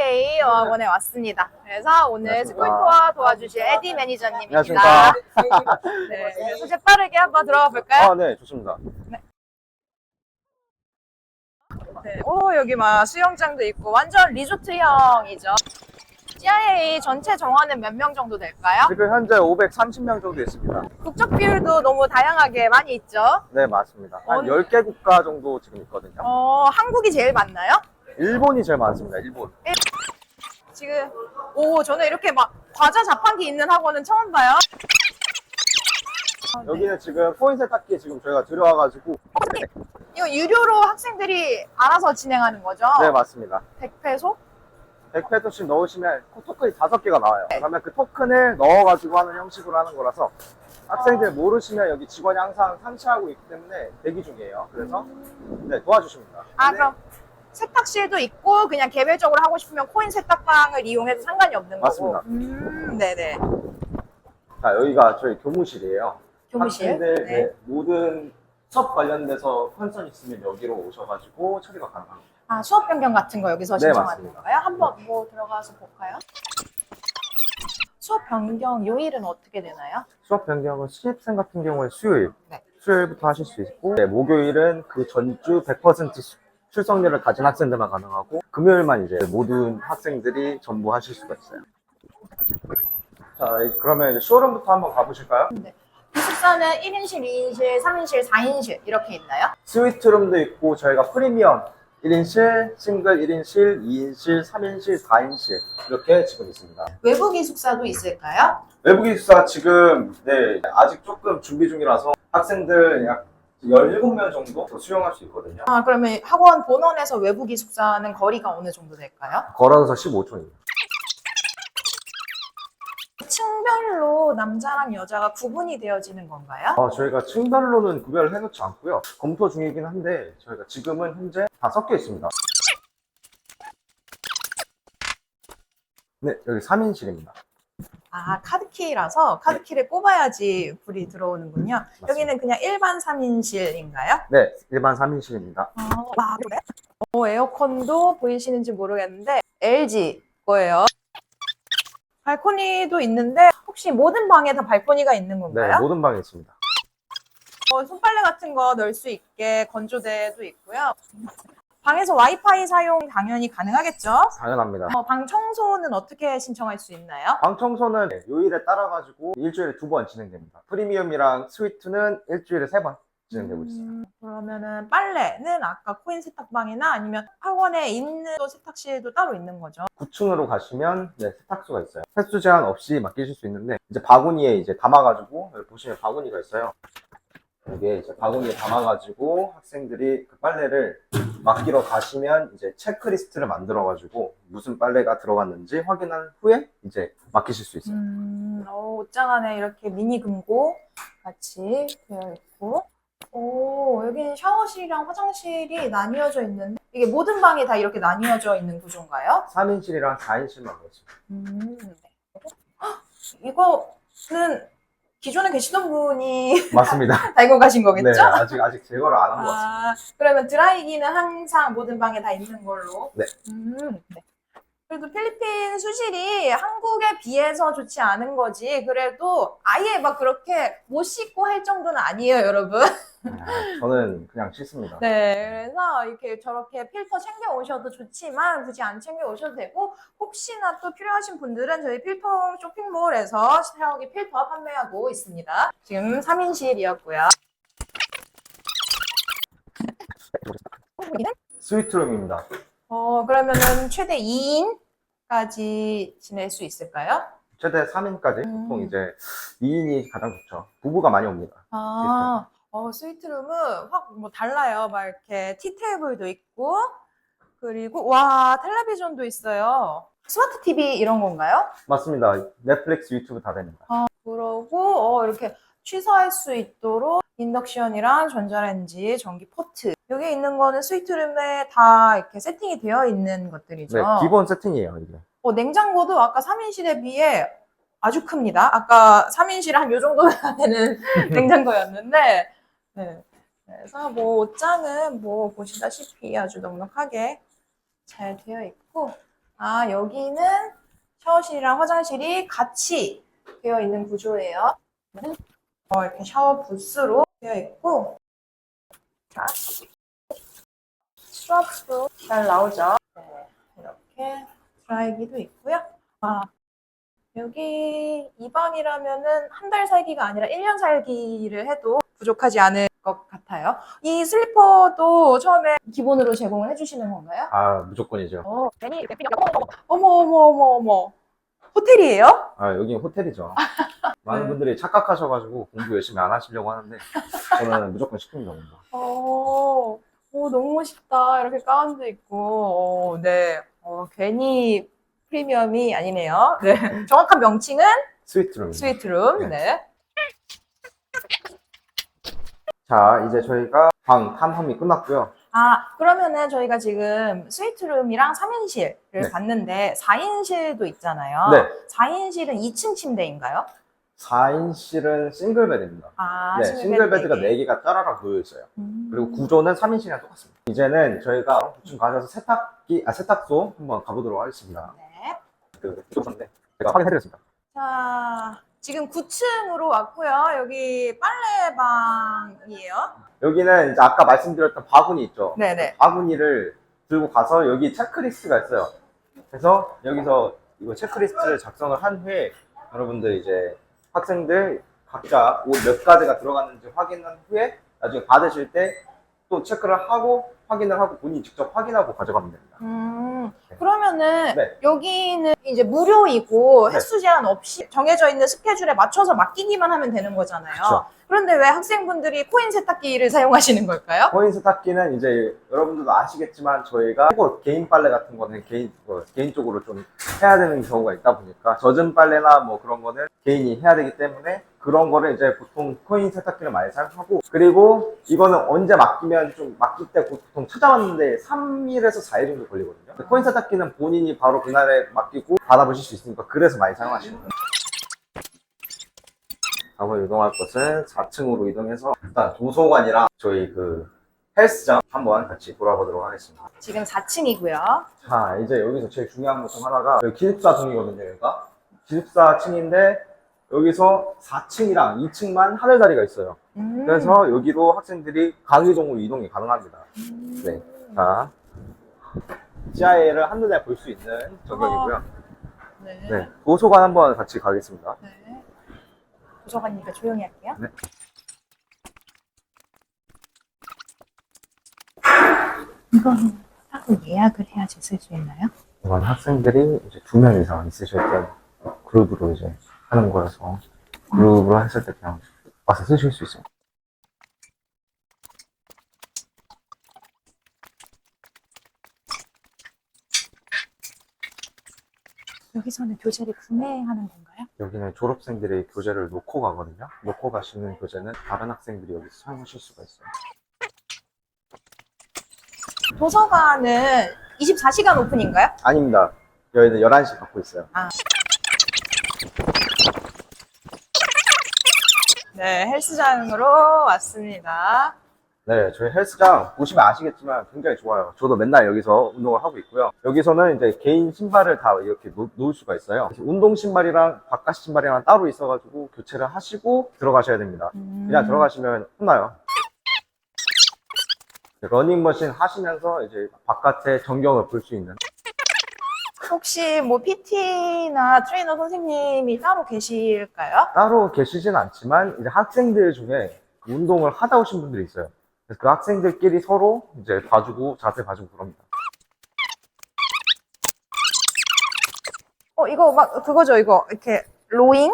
CIA 어학원에 왔습니다. 그래서 오늘 안녕하십니까. 스쿨 투어 도와주실 에디 매니저님입니다. 안녕하십니까. 네, 그래서 이제 빠르게 한번 들어가 볼까요? 아, 네, 좋습니다. 네. 오 여기 막 수영장도 있고 완전 리조트형이죠. CIA 전체 정원은 몇 명 정도 될까요? 지금 현재 530명 정도 있습니다. 국적 비율도 너무 다양하게 많이 있죠. 네, 맞습니다. 한 어느- 10개 국가 정도 지금 있거든요. 어, 한국이 제일 많나요? 일본이 제일 많습니다, 일본. 지금 오 저는 이렇게 막 과자 자판기 있는 학원은 처음 봐요. 아, 네. 여기는 지금 코인 세탁기 지금 저희가 들어와가지고. 이거 유료로 학생들이 알아서 진행하는 거죠? 네, 맞습니다. 100페소? 100페소씩 넣으시면 토큰이 5개가 나와요. 그러면 그 토큰을 넣어가지고 하는 형식으로 하는 거라서 학생들 모르시면 여기 직원이 항상 상치하고 있기 때문에 대기 중이에요. 그래서 네, 도와주십니다. 아 네, 그럼 세탁실도 있고 그냥 개별적으로 하고 싶으면 코인 세탁방을 이용해도 상관이 없는 맞습니다. 거고. 음, 네네. 자, 여기가 저희 교무실이에요. 교무실. 학생들 네. 네, 모든 수업 관련돼서 컨선 있으면 여기로 오셔가지고 처리가 가능합니다. 아 수업 변경 같은 거 여기서 네, 신청하는 맞습니다. 건가요? 한번 뭐 들어가서 볼까요? 수업 변경 요일은 어떻게 되나요? 수업 변경은 신입생 같은 경우에 수요일, 네. 수요일부터 하실 수 있고, 네, 목요일은 그 전주 100% 수- 출석률을 가진 학생들만 가능하고, 금요일만 이제 모든 학생들이 전부 하실 수가 있어요. 자, 그러면 이제 쇼룸부터 한번 가보실까요? 기숙사는 1인실, 2인실, 3인실, 4인실 이렇게 있나요? 스위트룸도 있고, 저희가 프리미엄 1인실, 싱글 1인실, 2인실, 3인실, 4인실 이렇게 지금 있습니다. 외부 기숙사도 있을까요? 외부 기숙사 지금 네 아직 조금 준비 중이라서 학생들 약 17명 정도 더 수용할 수 있거든요. 아 그러면 학원 본원에서 외부 기숙사는 거리가 어느 정도 될까요? 걸어서 15초입니다. 층별로 남자랑 여자가 구분이 되어지는 건가요? 어, 저희가 층별로는 구별을 해놓지 않고요. 검토 중이긴 한데 저희가 지금은 현재 다 섞여 있습니다. 네, 여기 3인실입니다. 아 카드키라서 카드키를 꼽아야지 불이 들어오는군요. 여기는 그냥 일반 3인실인가요? 네, 일반 3인실입니다. 어, 와, 그래? 어, 에어컨도 보이시는지 모르겠는데 LG 거예요. 발코니도 있는데 혹시 모든 방에 다 발코니가 있는 네, 건가요? 모든 방에 있습니다. 어, 손빨래 같은 거 넣을 수 있게 건조대도 있고요. 방에서 와이파이 사용 당연히 가능하겠죠? 당연합니다. 어, 방 청소는 어떻게 신청할 수 있나요? 방 청소는 요일에 따라가지고 일주일에 두 번 진행됩니다. 프리미엄이랑 스위트는 일주일에 세 번 진행되고 있어요. 음, 그러면은 빨래는 아까 코인 세탁방이나 아니면 학원에 있는 또 세탁실도 따로 있는 거죠? 9층으로 가시면 네, 세탁소가 있어요. 횟수 제한 없이 맡기실 수 있는데 이제 바구니에 이제 담아가지고 여기 보시면 바구니가 있어요. 여기에 이제 바구니에 담아가지고 학생들이 그 빨래를 맡기러 가시면 이제 체크리스트를 만들어가지고 무슨 빨래가 들어갔는지 확인한 후에 이제 맡기실 수 있어요. 음, 어, 옷장 안에 이렇게 미니 금고 같이 되어 있고, 오, 여기는 샤워실이랑 화장실이 나뉘어져 있는데, 이게 모든 방이 다 이렇게 나뉘어져 있는 구조인가요? 3인실이랑 4인실만 있습니다. 음, 네. 헉, 이거는 기존에 계시던 분이 맞습니다. 달고 가신 거겠죠? 네, 아직 아직 제거를 안 한 것 같습니다. 아, 그러면 드라이기는 항상 모든 방에 다 있는 걸로. 네. 음, 네. 그래도 필리핀 수질이 한국에 비해서 좋지 않은 거지. 그래도 아예 막 그렇게 못 씻고 할 정도는 아니에요, 여러분. 아, 저는 그냥 싫습니다. 네. 그래서 이렇게 저렇게 필터 챙겨 오셔도 좋지만 굳이 안 챙겨 오셔도 되고 혹시나 또 필요하신 분들은 저희 필터 쇼핑몰에서 샤워기 필터 판매하고 있습니다. 지금 3인실이었고요. 스위트룸입니다. 어, 그러면은 최대 2인 까지 지낼 수 있을까요? 최대 3인까지 음. 보통 이제 2인이 가장 좋죠. 부부가 많이 옵니다. 아, 어, 스위트룸은 확 뭐 달라요. 막 이렇게 티테이블도 있고, 그리고, 와, 텔레비전도 있어요. 스마트 TV 이런 건가요? 맞습니다. 넷플릭스, 유튜브 다 됩니다. 그러고, 어, 이렇게 취소할 수 있도록 인덕션이랑 전자레인지, 전기 포트. 여기 있는 거는 스위트룸에 다 이렇게 세팅이 되어 있는 것들이죠. 네, 기본 세팅이에요, 이게. 어, 냉장고도 아까 3인실에 비해 아주 큽니다. 아까 3인실에 한요 정도 되는 냉장고였는데, 네. 그래서 뭐 옷장은 뭐 보시다시피 아주 넉넉하게 잘 되어 있고, 아, 여기는 샤워실이랑 화장실이 같이 되어 있는 구조예요. 어, 이렇게 샤워 부스로 되어 있고, 자, 수압도 잘 나오죠. 네, 이렇게 드라이기도 있고요. 아, 여기 이 방이라면은 한 달 살기가 아니라 1년 살기를 해도 부족하지 않을 것 같아요. 이 슬리퍼도 처음에 기본으로 제공을 해주시는 건가요? 아, 무조건이죠. 어, 괜히 어머 어머 어머 어머 호텔이에요? 아, 여긴 호텔이죠. 많은 네. 분들이 착각하셔가지고 공부 열심히 안 하시려고 하는데, 저는 무조건 시킵니다, 공부. 어, 오, 너무 멋있다. 이렇게 가운도 있고, 어, 네. 어, 괜히 프리미엄이 아니네요. 네. 정확한 명칭은 스위트룸. 스위트룸. 네. 네. 자, 이제 저희가 방 탐험이 끝났고요. 아, 그러면은 저희가 지금 스위트룸이랑 3인실을 네. 봤는데 4인실도 있잖아요. 네. 4인실은 2층 침대인가요? 4인실은 싱글베드입니다. 아, 네, 싱글베드가 네 개. 4개가 따라락 놓여 있어요. 음. 그리고 구조는 3인실이랑 똑같습니다. 이제는 저희가 9층 가셔서 세탁기, 아, 세탁소 한번 가보도록 하겠습니다. 네. 그, 구조인데 제가 확인해드렸습니다. 자, 지금 9층으로 왔고요. 여기 빨래방이에요. 여기는 이제 아까 말씀드렸던 바구니 있죠? 네네. 바구니를 들고 가서 여기 체크리스트가 있어요. 그래서 여기서 이거 체크리스트를 작성을 한 후에 여러분들 이제 학생들 각자 옷 몇 가지가 들어갔는지 확인한 후에 나중에 받으실 때 또 체크를 하고 확인을 하고 본인이 직접 확인하고 가져가면 됩니다. 음, 네. 그러면은 네. 여기는 이제 무료이고 네. 횟수 제한 없이 정해져 있는 스케줄에 맞춰서 맡기기만 하면 되는 거잖아요. 그쵸. 그런데 왜 학생분들이 코인 세탁기를 사용하시는 걸까요? 코인 세탁기는 이제 여러분들도 아시겠지만 저희가 꼭 개인 빨래 같은 거는 개인 뭐 개인적으로 좀 해야 되는 경우가 있다 보니까 젖은 빨래나 뭐 그런 거는 개인이 해야 되기 때문에 그런 거를 이제 보통 코인 세탁기를 많이 사용하고 그리고 이거는 언제 맡기면 좀 맡길 때 보통 찾아왔는데 3일에서 4일 정도 걸리거든요. 코인 세탁기는 본인이 바로 그날에 맡기고 받아보실 수 있으니까 그래서 많이 사용하시는 거예요. 다음으로 이동할 곳은 4층으로 이동해서 일단 도서관이랑 저희 그 헬스장 한번 같이 돌아보도록 하겠습니다. 지금 4층이고요. 자, 이제 여기서 제일 중요한 것 중 하나가 여기 기숙사층이거든요, 여기가. 기숙사 층인데 여기서 4층이랑 2층만 하늘다리가 있어요. 음. 그래서 여기로 학생들이 강의동으로 이동이 가능합니다. 네. 자, CIA를 한눈에 볼 수 있는 전경이고요. 네. 네. 도서관 한번 같이 가겠습니다. 네. 도서관이니까 조용히 할게요. 네. 이건 따로 예약을 해야지 쓸 수 있나요? 이건 학생들이 이제 두 명 이상 있으실 때 그룹으로 이제 하는 거여서 그룹으로 했을 때 그냥 와서 쓰실 수 있어요. 여기서는 교재를 구매하는 건가요? 여기는 졸업생들이 교재를 놓고 가거든요. 놓고 가시는 교재는 다른 학생들이 여기서 사용하실 수가 있어요. 도서관은 24시간 오픈인가요? 아닙니다. 저희는 11시 받고 있어요. 네, 헬스장으로 왔습니다. 네, 저희 헬스장 보시면 아시겠지만 굉장히 좋아요. 저도 맨날 여기서 운동을 하고 있고요. 여기서는 이제 개인 신발을 다 이렇게 놓, 놓을 수가 있어요. 운동 신발이랑 바깥 신발이랑 따로 있어가지고 교체를 하시고 들어가셔야 됩니다. 그냥 들어가시면 혼나요. 러닝머신 하시면서 이제 바깥의 전경을 볼 수 있는 혹시 뭐 PT나 트레이너 선생님이 따로 계실까요? 따로 계시진 않지만 이제 학생들 중에 운동을 하다 오신 분들이 있어요. 그래서 그 학생들끼리 서로 이제 봐주고 자세 봐주고 그럽니다. 어, 이거 막 그거죠, 이거. 이렇게 로잉?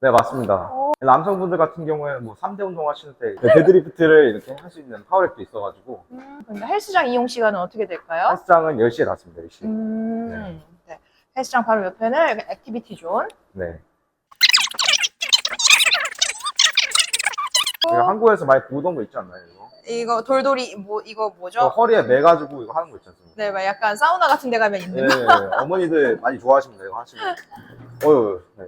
네, 맞습니다. 남성분들 같은 경우에 뭐 3대 운동 하시는 때 데드리프트를 이렇게 할 수 있는 파워랩도 있어가지고 근데 헬스장 이용 시간은 어떻게 될까요? 헬스장은 10시에 닫습니다, 10시. 음, 네. 헬스장 바로 옆에는 이렇게 액티비티 존. 네. 제가 한국에서 많이 보던 거 있지 않나요, 이거? 이거 돌돌이, 뭐, 이거 뭐죠? 저 허리에 매가지고 이거 하는 거 있지 않습니까? 네, 막 약간 사우나 같은 데 가면 있는 네, 거. 어머니들 많이 좋아하십니다, 이거 하시면. 어휴, 네.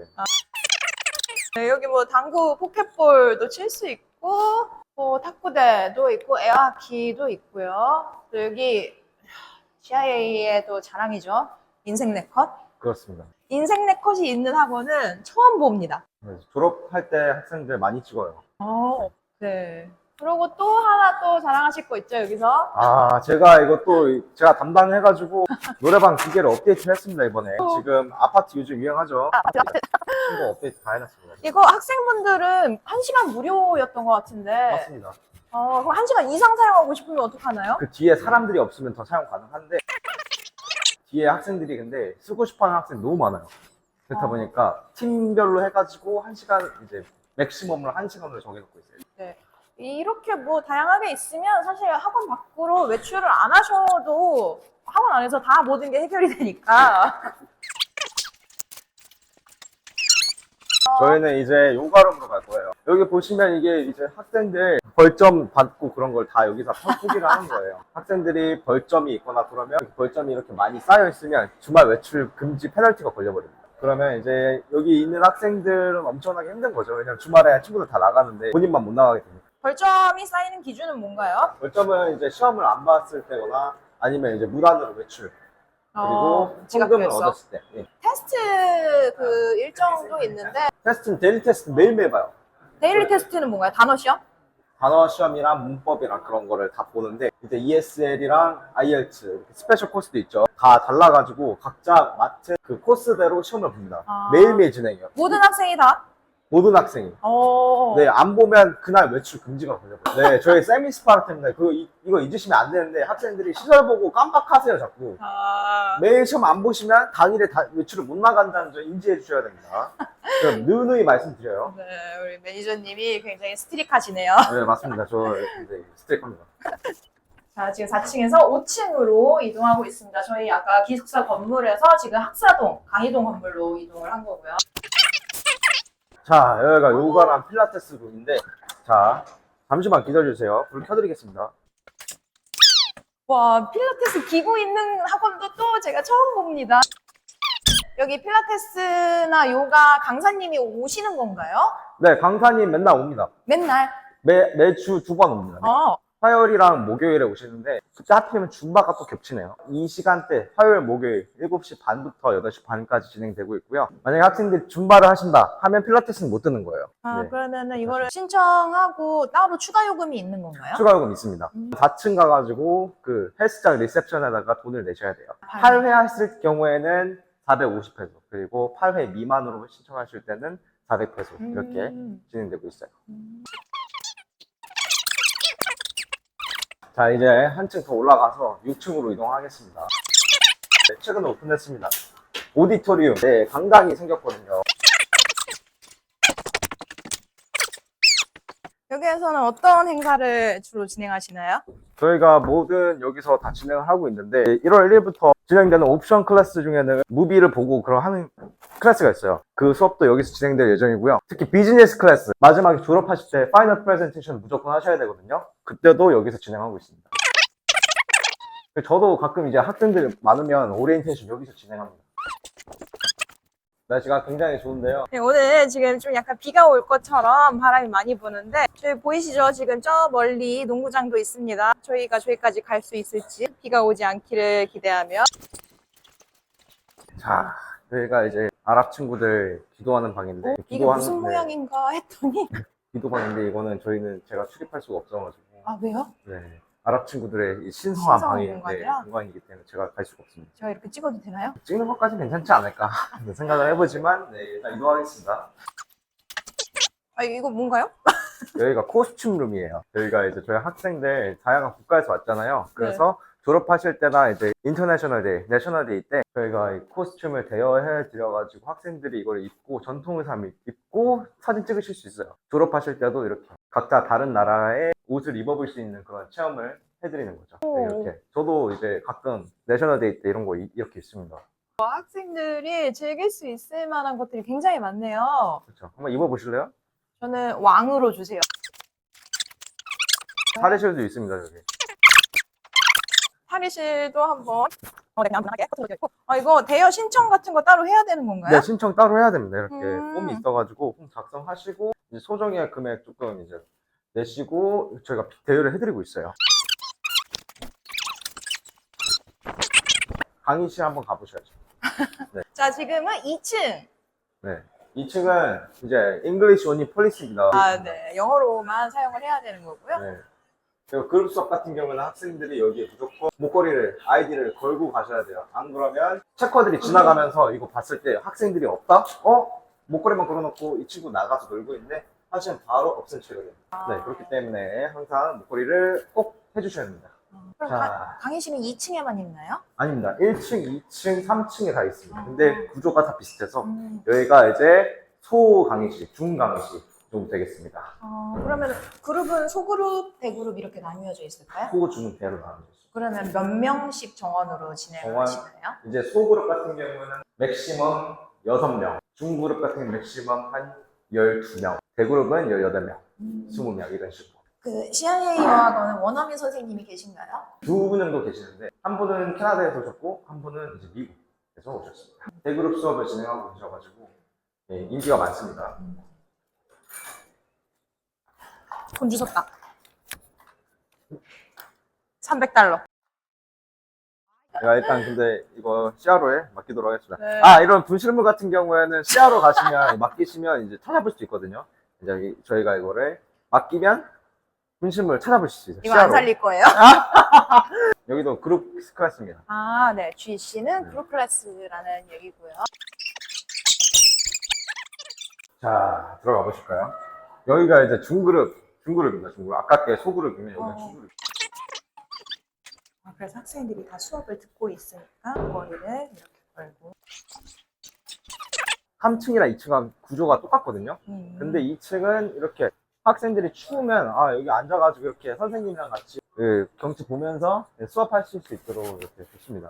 네, 여기 뭐 당구 포켓볼도 칠 수 있고, 뭐 탁구대도 있고, 에어하키도 있고요. 또 여기 CIA의 또 자랑이죠. 인생 네컷. 그렇습니다. 인생 네컷이 있는 학원은 처음 봅니다. 그래서 졸업할 때 학생들 많이 찍어요. 어, 네. 그리고 또 하나 또 자랑하실 거 있죠, 여기서? 아, 제가 이것도 제가 담당해가지고 노래방 기계를 업데이트 했습니다, 이번에. 지금 아파트 요즘 유행하죠? 친구 업데이트 다 해놨습니다. 이거 학생분들은 한시간 무료였던 것 같은데, 맞습니다. 어, 그럼 한시간 이상 사용하고 싶으면 어떡하나요? 그 뒤에 사람들이 없으면 더 사용 가능한데, 뒤에 학생들이 근데 쓰고 싶어 하는 학생이 너무 많아요. 그렇다 어. 보니까 팀별로 해가지고 한시간 이제 맥시멈을 한 시간으로 정해놓고 있어요. 이렇게 뭐 다양하게 있으면 사실 학원 밖으로 외출을 안 하셔도 학원 안에서 다 모든 게 해결이 되니까. 저희는 이제 요가룸으로 갈 거예요. 여기 보시면 이게 이제 학생들 벌점 받고 그런 걸 다 여기서 포기를 하는 거예요. 학생들이 벌점이 있거나 그러면 그 벌점이 이렇게 많이 쌓여 있으면 주말 외출 금지 페널티가 걸려버립니다. 그러면 이제 여기 있는 학생들은 엄청나게 힘든 거죠. 왜냐면 주말에 친구들 다 나가는데 본인만 못 나가게 되니까. 벌점이 쌓이는 기준은 뭔가요? 벌점은 이제 시험을 안 봤을 때거나 아니면 이제 무단으로 외출 그리고 어, 성금을 지각해서. 얻었을 때. 예. 테스트 그 일정도 있는데 테스트는 데일리 테스트 매일매일 봐요. 데일리 테스트는 뭔가요? 단어 시험? 단어 시험이랑 문법이랑 그런 거를 다 보는데 이제 ESL이랑 IELTS 스페셜 코스도 있죠. 다 달라가지고 각자 맡은 그 코스대로 시험을 봅니다. 아. 매일매일 진행해요. 모든 학생이 다? 모든 학생이. 어. 네, 안 보면 그날 외출 금지가 걸려버려요. 네, 저희 세미 스파르타입니다. 그거 이, 이거 잊으시면 안 되는데 학생들이 시절 보고 깜빡하세요, 자꾸. 아. 매일 시험 안 보시면 당일에 다 외출을 못 나간다는 점 인지해 주셔야 됩니다. 그럼 누누이 말씀드려요. 네, 우리 매니저님이 굉장히 스트릭하시네요. 네, 맞습니다. 저 이제 스트레이크입니다. 자, 지금 4층에서 5층으로 이동하고 있습니다. 저희 아까 기숙사 건물에서 지금 학사동, 강의동 건물로 이동을 한 거고요. 자, 여기가 요가랑 필라테스 룸인데, 자, 잠시만 기다려주세요. 불 켜드리겠습니다. 와, 필라테스 기구 있는 학원도 또 제가 처음 봅니다. 여기 필라테스나 요가 강사님이 오시는 건가요? 네, 강사님 맨날 옵니다. 맨날? 매, 매주 두 번 옵니다. 어. 화요일이랑 목요일에 오시는데, 그때 하필이면 줌바가 또 겹치네요. 이 시간대, 화요일, 목요일, 7시 반부터 8시 반까지 진행되고 있고요. 만약에 학생들이 줌바를 하신다 하면 필라테스는 못 듣는 거예요. 아, 네. 그러면은 이거를 신청하고 따로 추가 요금이 있는 건가요? 추가 요금 있습니다. 음. 4층 가가지고 그 헬스장 리셉션에다가 돈을 내셔야 돼요. 아. 8회 했을 경우에는 450페소 그리고 8회 미만으로 신청하실 때는 400페소 이렇게 음. 진행되고 있어요. 음. 자 이제 한층 더 올라가서 6층으로 이동하겠습니다. 네, 최근에 오픈했습니다. 오디토리움 네, 강당이 생겼거든요. 여기에서는 어떤 행사를 주로 진행하시나요? 저희가 모든 여기서 다 진행을 하고 있는데 1월 1일부터 진행되는 옵션 클래스 중에는 무비를 보고 그런 하는 클래스가 있어요. 그 수업도 여기서 진행될 예정이고요. 특히 비즈니스 클래스 마지막에 졸업하실 때 파이널 프레젠테이션 무조건 하셔야 되거든요. 그때도 여기서 진행하고 있습니다. 저도 가끔 이제 학생들 많으면 오리엔테이션 여기서 진행합니다. 날씨가 굉장히 좋은데요. 네, 오늘 지금 좀 약간 비가 올 것처럼 바람이 많이 부는데 저희 보이시죠? 지금 저 멀리 농구장도 있습니다. 저희가 저기까지 갈 수 있을지 비가 오지 않기를 기대하며 자, 여기가 이제 아랍 친구들 기도하는 방인데 어? 이게 무슨 기도하는- 네, 모양인가 했더니 기도 방인데 이거는 저희는 제가 출입할 수가 없어가지고 아 왜요? 네. 아랍 친구들의 이 신성한 신성한 방이 네, 공간이라? 공간이기 때문에 제가 갈 수가 없습니다. 제가 이렇게 찍어도 되나요? 찍는 것까지 괜찮지 않을까 하는 생각을 해보지만 네, 일단 이동하겠습니다. 아 이거 뭔가요? 여기가 코스튬 룸이에요. 여기가 이제 저희 학생들 다양한 국가에서 왔잖아요. 네. 그래서 졸업하실 때나 이제 인터내셔널 데이, 내셔널 데이 때 저희가 이 코스튬을 대여해 드려가지고 학생들이 이걸 입고 전통 의상 입고 사진 찍으실 수 있어요. 졸업하실 때도 이렇게 각자 다른 나라의 옷을 입어볼 수 있는 그런 체험을 해드리는 거죠. 네, 오. 이렇게 저도 이제 가끔 내셔널 데이 때 이런 거 이- 이렇게 있습니다. 학생들이 즐길 수 있을 만한 것들이 굉장히 많네요. 그렇죠. 한번 입어보실래요? 저는 왕으로 주세요. 탈의실도 있습니다 여기. 탈의실도 한번 어, 네, 그냥 편하게 커튼도 있고. 아 이거 대여 신청 같은 거 따로 해야 되는 건가요? 네, 신청 따로 해야 됩니다. 이렇게 음. 폼이 있어가지고 폼 작성하시고 이제 소정의 금액 조금 이제 내시고 저희가 대여를 해드리고 있어요. 강의실 한번 가보셔야죠. 자, 지금은 2층. 네. 2층은 이제 잉글리시 온리 폴리스입니다. 아, 네. 영어로만 사용을 해야 되는 거고요. 네. 그룹 수업 같은 경우는 학생들이 여기에 무조건 목걸이를, 아이디를 걸고 가셔야 돼요. 안 그러면 체커들이 지나가면서 이거 봤을 때 학생들이 없다? 어? 목걸이만 걸어놓고 이 친구 나가서 놀고 있네? 하시면 바로 없앤 채가 됩니다. 네, 그렇기 때문에 항상 목걸이를 꼭 해주셔야 됩니다. 그럼 자. 가- 강의실은 2층에만 있나요? 아닙니다. 1층, 2층, 3층에 다 있습니다. 근데 구조가 다 비슷해서 음. 여기가 이제 소 강의실, 중 강의실 정도 되겠습니다. 어, 그러면 그룹은 소그룹, 대그룹 이렇게 나뉘어져 있을까요? 소, 중, 대로 나누죠. 그러면 몇 명씩 정원으로 진행을 정원. 하시나요? 이제 소그룹 같은 경우는 맥시멈 6명, 중그룹 같은 경우는 맥시멈 한 12명, 대그룹은 18명, 20명 이런 식으로. 그 CIA 여학원은 원어민 선생님이 계신가요? 두 분 정도 계시는데 한 분은 캐나다에서 오셨고 한 분은 이제 미국에서 오셨습니다. 대그룹 수업을 진행하고 계셔가지고 예, 인기가 많습니다. 돈 주셨다. 300달러. 야, 일단 근데 이거 CRO에 맡기도록 하겠습니다. 네. 아, 이런 분실물 같은 경우에는 CRO 가시면 맡기시면 이제 찾아볼 수 있거든요. 이제 저희가 이거를 맡기면 분실물 찾아볼 수 있어요. 이거 안 살릴 거예요? 여기도 그룹 클래스입니다. 아, 네. GC는 네. 그룹 클래스라는 얘기고요. 자, 들어가 보실까요? 여기가 이제 중그룹, 중그룹입니다. 중그룹. 아깝게 소그룹이면 여기가 어. 중그룹. 아, 그래서 학생들이 다 수업을 듣고 있으니까 머리를 이렇게 걸고. 3층이랑 2층하고 구조가 똑같거든요. 음. 근데 2층은 이렇게 학생들이 추우면 아 여기 앉아가지고 이렇게 선생님이랑 같이 그 경치 보면서 수업하실 수 있도록 이렇게 좋습니다.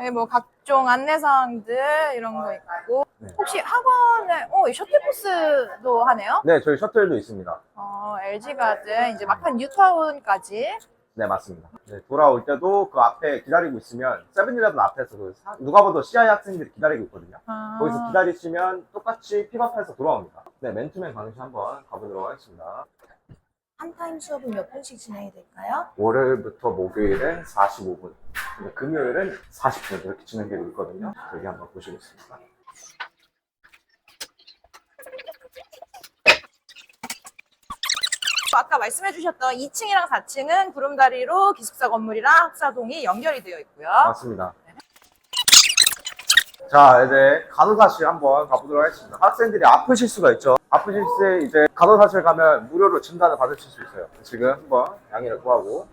여기 뭐 각종 안내사항들 이런 거 있고. 네. 혹시 학원에, 어, 이 셔틀버스도 하네요? 네, 저희 셔틀도 있습니다. 어, LG 가든, 이제 막판 뉴타운까지. 네, 맞습니다. 네, 돌아올 때도 그 앞에 기다리고 있으면 세븐일레븐 앞에서 그 사- 누가 봐도 CI 학생들이 기다리고 있거든요. 아. 거기서 기다리시면 똑같이 픽업해서 돌아옵니다. 네, 맨투맨 강의실 한번 가보도록 하겠습니다. 한 타임 수업은 몇 분씩 진행이 될까요? 월요일부터 목요일은 45분, 금요일은 40분 이렇게 진행되고 있거든요. 여기 한번 보시겠습니다. 아까 말씀해 주셨던 2층이랑 4층은 구름다리로 기숙사 건물이랑 학사동이 연결이 되어 있고요. 맞습니다. 자, 이제 간호사실 한번 가보도록 하겠습니다. 학생들이 아프실 수가 있죠. 아프실 때 이제 간호사실 가면 무료로 진단을 받으실 수 있어요. 지금 한번 양해를 구하고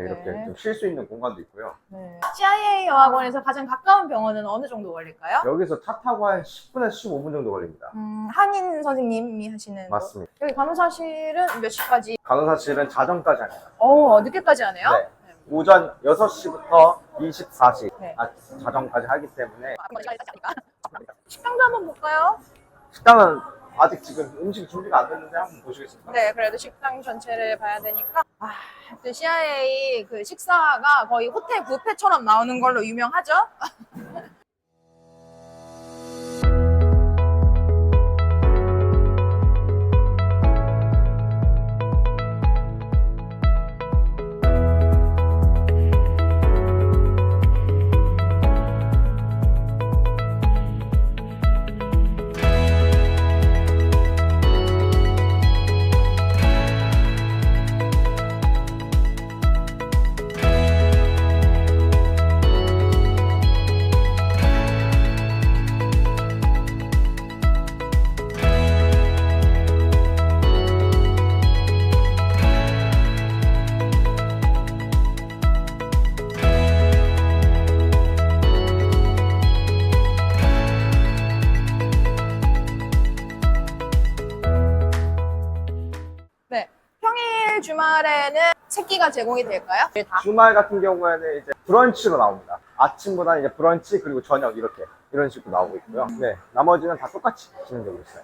이렇게 네. 좀쉴수 있는 공간도 있고요. 네. CIA 여학원에서 가장 가까운 병원은 어느 정도 걸릴까요? 여기서 차 타고 한 10분에서 15분 정도 걸립니다. 음, 한인 선생님이 하시는 곳. 맞습니다. 여기 간호사실은 몇 시까지? 간호사실은 자정까지 합니다. 어, 늦게까지 하네요. 네. 오전 6시부터 24시 네. 아, 자정까지 하기 때문에 식당도 한번 볼까요? 식당은 아직 지금 음식 준비가 안 됐는데 한번 보시겠습니다. 네, 그래도 식당 전체를 봐야 되니까. 아, 또 CIA 그 식사가 거의 호텔 뷔페처럼 나오는 걸로 유명하죠? 새끼가 제공이 될까요? 네, 다. 주말 같은 경우에는 이제 브런치로 나옵니다. 아침보다는 이제 브런치 그리고 저녁 이렇게 이런 식으로 나오고 있고요. 네, 나머지는 다 똑같이 진행되고 있어요.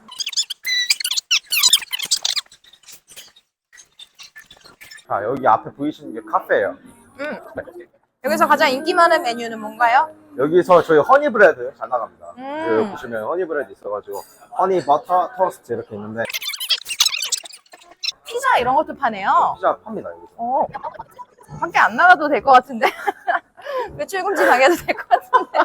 자, 여기 앞에 보이시는 게 카페예요. 음. 여기서 가장 인기 많은 메뉴는 뭔가요? 여기서 저희 허니브레드 잘 나갑니다. 음. 여기 보시면 허니브레드 있어가지고 허니 버터 토스트 이렇게 있는데 이런 것도 파네요. 피자 팝니다 여기서. 어. 밖에 안 나가도 될 것 같은데. 외출 금지 당해도 될 것 같은데.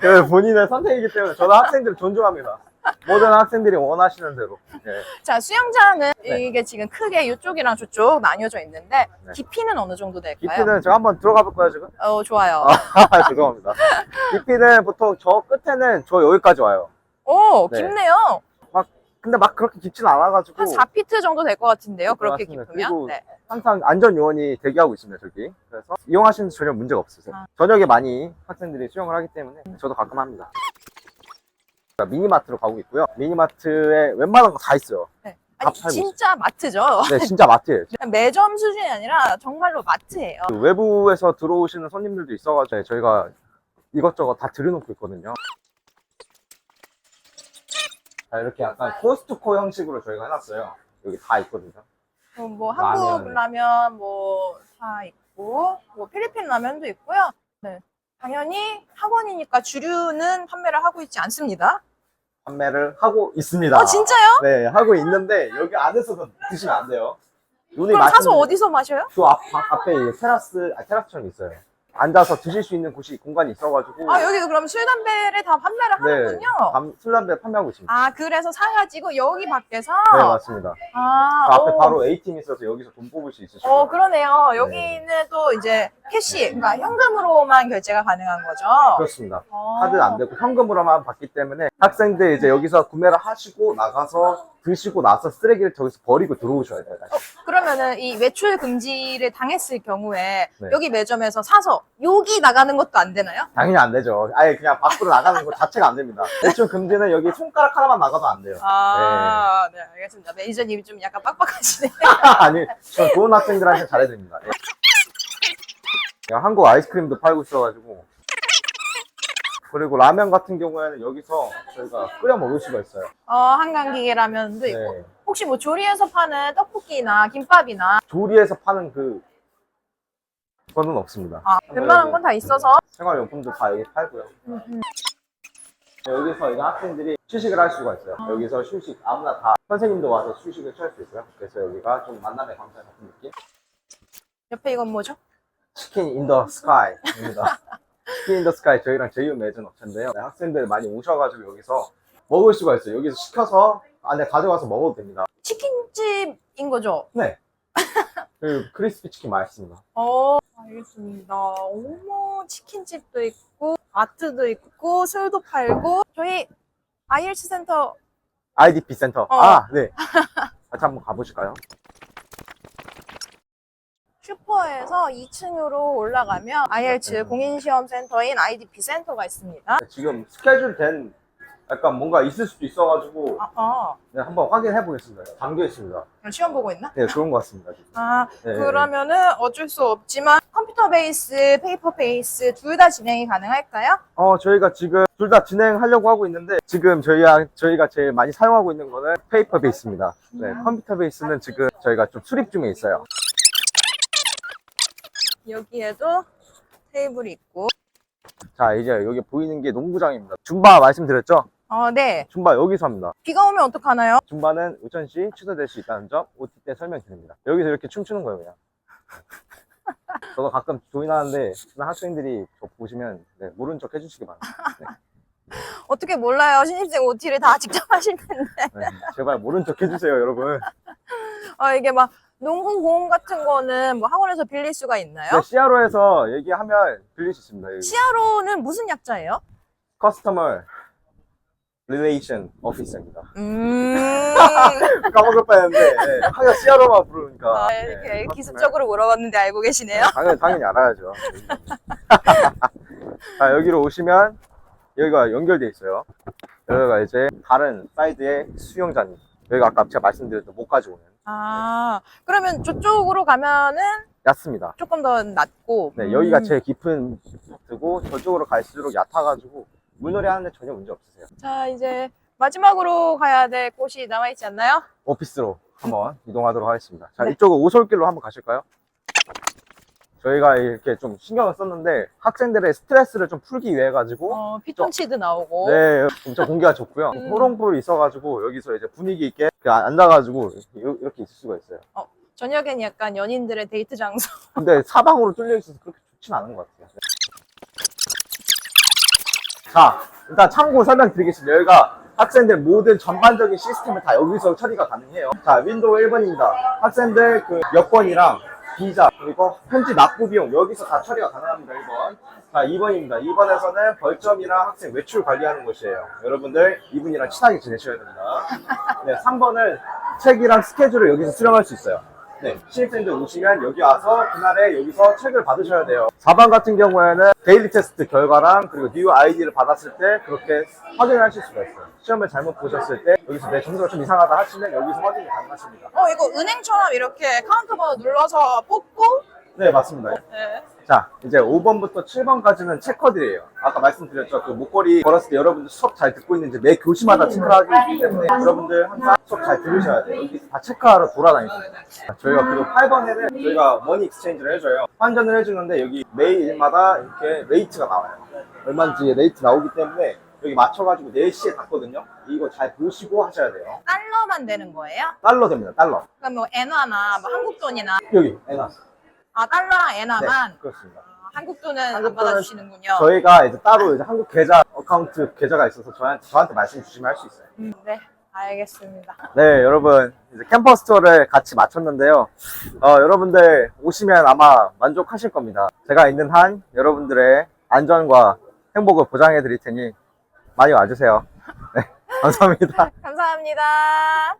그 본인의 선택이기 때문에 저는 학생들을 존중합니다. 모든 학생들이 원하시는 대로. 네. 자, 수영장은 네. 이게 지금 크게 이쪽이랑 저쪽 나뉘어져 있는데 네. 깊이는 어느 정도 될까요? 깊이는 제가 한번 들어가 볼까요, 지금? 어, 좋아요. 아, 죄송합니다. 깊이는 보통 저 끝에는 저 여기까지 와요. 오, 네. 깊네요. 근데 막 그렇게 깊진 않아가지고 한 4피트 정도 될 것 같은데요. 네, 그렇게 맞습니다. 깊으면. 그리고 네. 항상 안전 요원이 대기하고 있습니다, 저기. 그래서 이용하시는 데 전혀 문제가 없으세요. 아. 저녁에 많이 학생들이 수영을 하기 때문에 저도 가끔 합니다. 자, 미니마트로 가고 있고요. 미니마트에 웬만한 거 다 있어요. 네. 다 아니, 팔고 진짜 마트죠. 네, 진짜 마트예요. 매점 수준이 아니라 정말로 마트예요. 그 외부에서 들어오시는 손님들도 있어가지고 네, 저희가 이것저것 다 들여놓고 있거든요. 자, 이렇게 약간 코스트코 형식으로 저희가 해놨어요. 여기 다 있거든요. 어, 뭐. 한국 라면 뭐 다 있고 뭐 필리핀 라면도 있고요. 네. 당연히 학원이니까 주류는 판매를 하고 있지 않습니다. 판매를 하고 있습니다. 어 진짜요? 네, 하고 있는데 여기 안에서도 드시면 안 돼요. 눈이 그럼 사서 어디서 마셔요? 그 앞, 앞- 앞에 이 테라스, 아, 테라스처럼 있어요. 앉아서 드실 수 있는 곳이 공간이 있어가지고. 아 여기도 그럼 술 담배를 다 판매를 네, 하는군요. 밤, 술, 담배 판매하고 있습니다. 아 그래서 사가지고 여기 밖에서 네, 맞습니다. 아 그 앞에 오. 바로 A팀 있어서 여기서 돈 뽑을 수 있으시고. 어 그러네요. 여기는 또 이제 캐시, 그러니까 현금으로만 결제가 가능한 거죠. 그렇습니다. 어. 카드 안 되고 현금으로만 받기 때문에 학생들 이제 여기서 구매를 하시고 나가서 드시고 나서 쓰레기를 저기서 버리고 들어오셔야 돼요. 다시. 그러면은 이 외출 금지를 당했을 경우에 네. 여기 매점에서 사서 여기 나가는 것도 안 되나요? 당연히 안 되죠. 아예 그냥 밖으로 나가는 것 자체가 안 됩니다. 대충 금지는 여기 손가락 하나만 나가도 안 돼요. 아, 네, 알겠습니다. 매니저님이 좀 약간 빡빡하시네. 아니, 저 좋은 학생들한테 잘해드립니다. 예. 야, 한국 아이스크림도 팔고 있어가지고. 그리고 라면 같은 경우에는 여기서 저희가 끓여 먹을 수가 있어요. 어, 한강기계 라면도 있고. 네. 혹시 뭐 조리해서 파는 떡볶이나 김밥이나 조리해서 파는 그, 그거는 없습니다. 아, 웬만한 건 다 있어서. 생활용품도 다 여기 팔고요. 음, 음. 여기서 이제 학생들이 휴식을 할 수가 있어요. 여기서 휴식, 아무나 다 선생님도 와서 휴식을 취할 수 있어요. 그래서 여기가 좀 만남의 광장 같은 느낌? 옆에 이건 뭐죠? 치킨 인 더 스카이입니다. 치킨 인더 스카이 저희랑 제휴 맺은 업체인데요. 네, 학생들 많이 오셔가지고 여기서 먹을 수가 있어요. 여기서 시켜서 안에 가져가서 먹어도 됩니다. 치킨집인 거죠? 네. 그 크리스피 치킨 맛있습니다. 어, 알겠습니다. 어머, 치킨집도 있고, 아트도 있고, 술도 팔고. 저희 IH 센터 IDP 센터. 어. 아, 네. 같이 한번 가보실까요? 슈퍼에서 2층으로 올라가면 IH 네. 공인시험센터인 IDP 센터가 있습니다. 네, 지금 스케줄 된 약간 뭔가 있을 수도 있어가지고 아, 아, 네, 한번 확인해 보겠습니다. 담겨 있습니다. 시험 보고 있나? 네, 그런 것 같습니다. 지금. 아, 네. 그러면은 어쩔 수 없지만 컴퓨터 베이스, 페이퍼 베이스 둘 다 진행이 가능할까요? 어, 저희가 지금 둘 다 진행하려고 하고 있는데, 지금 저희가, 저희가 제일 많이 사용하고 있는 거는 페이퍼 베이스입니다. 네, 음. 컴퓨터 베이스는 지금 저희가 좀 수립 중에 있어요. 여기에도 테이블이 있고. 자, 이제 여기 보이는 게 농구장입니다. 줌바 말씀드렸죠? 어, 네. 줌바 여기서 합니다. 비가 오면 어떡하나요? 줌바는 우천시 취소될 수 있다는 점 OT 때 설명드립니다. 여기서 이렇게 춤추는 거예요, 그냥. 저도 가끔 조인하는데, 학생들이 저 보시면, 네, 모른 척 해주시기 바랍니다. 어떻게 몰라요. 신입생 OT를 다 직접 하실 텐데. 네, 제발 모른 척 해주세요, 여러분. 어, 이게 막 농구 공 같은 거는 뭐 학원에서 빌릴 수가 있나요? 네, CRO에서 얘기하면 빌릴 수 있습니다. 여기. CRO는 무슨 약자예요? 커스터머 릴레이션 오피서입니다. 음. 까먹을 뻔했는데 네, 항상 CRO만 부르니까 아, 네, 이렇게 커스터머. 기습적으로 물어봤는데 알고 계시네요. 네, 당연히, 당연히 알아야죠. 자, 여기로 오시면 여기가 연결돼 있어요. 여기가 이제 다른 사이드의 수영장입니다. 여기가 아까 제가 말씀드렸던 목까지 오는 아, 그러면 저쪽으로 가면은 얕습니다. 조금 더 낮고. 네, 여기가 음. 제일 깊은 파트고 저쪽으로 갈수록 얕아가지고 물놀이 하는데 전혀 문제 없으세요. 자, 이제 마지막으로 가야 될 곳이 남아있지 않나요? 오피스로 한번 이동하도록 하겠습니다. 자, 네. 이쪽은 오솔길로 한번 가실까요? 저희가 이렇게 좀 신경을 썼는데 학생들의 스트레스를 좀 풀기 위해 가지고 어, 피톤치드 나오고. 네, 진짜 공기가 좋고요. 음. 호롱불이 있어가지고 여기서 이제 분위기 있게 앉아가지고 이- 이렇게 있을 수가 있어요. 저녁엔 약간 연인들의 데이트 장소. 근데 사방으로 뚫려 있어서 그렇게 좋진 않은 것 같아요. 자, 일단 참고 설명드리겠습니다. 여기가 학생들 모든 전반적인 시스템을 다 여기서 처리가 가능해요. 자, 윈도우 1번입니다. 학생들 그 여권이랑 비자, 그리고 현지 납부 비용 여기서 다 처리가 가능합니다. 1번. 자, 2번입니다. 2번에서는 벌점이랑 학생 외출 관리하는 곳이에요. 여러분들 이분이랑 친하게 지내셔야 됩니다. 네, 3번은 책이랑 스케줄을 여기서 수령할 수 있어요. 네, 신입생들 오시면 여기 와서 그날에 여기서 책을 받으셔야 돼요. 4번 같은 경우에는 데일리 테스트 결과랑 그리고 뉴 아이디를 받았을 때 그렇게 확인을 하실 수가 있어요. 시험을 잘못 보셨을 때 여기서 내 점수가 좀 이상하다 하시면 여기서 확인이 가능하십니다. 어, 이거 은행처럼 이렇게 카운터 번호 눌러서 뽑고? 네, 맞습니다. 네. 자, 이제 5번부터 7번까지는 체커들이에요. 아까 말씀드렸죠. 그 목걸이 걸었을 때 여러분들 수업 잘 듣고 있는지 매 교시마다 체크를 하기 때문에 여러분들 항상 수업 잘 들으셔야 돼요. 여기 다 체크하러 돌아다니십니다. 저희가 그리고 8번에는 저희가 머니 익스체인지를 해줘요. 환전을 해주는데 여기 매일마다 이렇게 레이트가 나와요. 얼마인지 레이트 나오기 때문에 여기 맞춰가지고 4시에 닫거든요. 이거 잘 보시고 하셔야 돼요. 달러만 되는 거예요? 달러 됩니다. 달러. 그럼 뭐 엔화나 뭐 한국 돈이나 여기 에나. 아 달러랑 네, 엔화만 그렇습니다. 아, 한국 돈은 한국 안 받아주시는군요. 저희가 이제 따로 이제 한국 계좌 어카운트 계좌가 있어서 저한테, 저한테 말씀 주시면 할 수 있어요. 음, 네, 알겠습니다. 네, 여러분 이제 캠퍼스 투어를 같이 마쳤는데요. 어, 여러분들 오시면 아마 만족하실 겁니다. 제가 있는 한 여러분들의 안전과 행복을 보장해 드릴 테니 많이 와주세요. 네, 감사합니다. 감사합니다.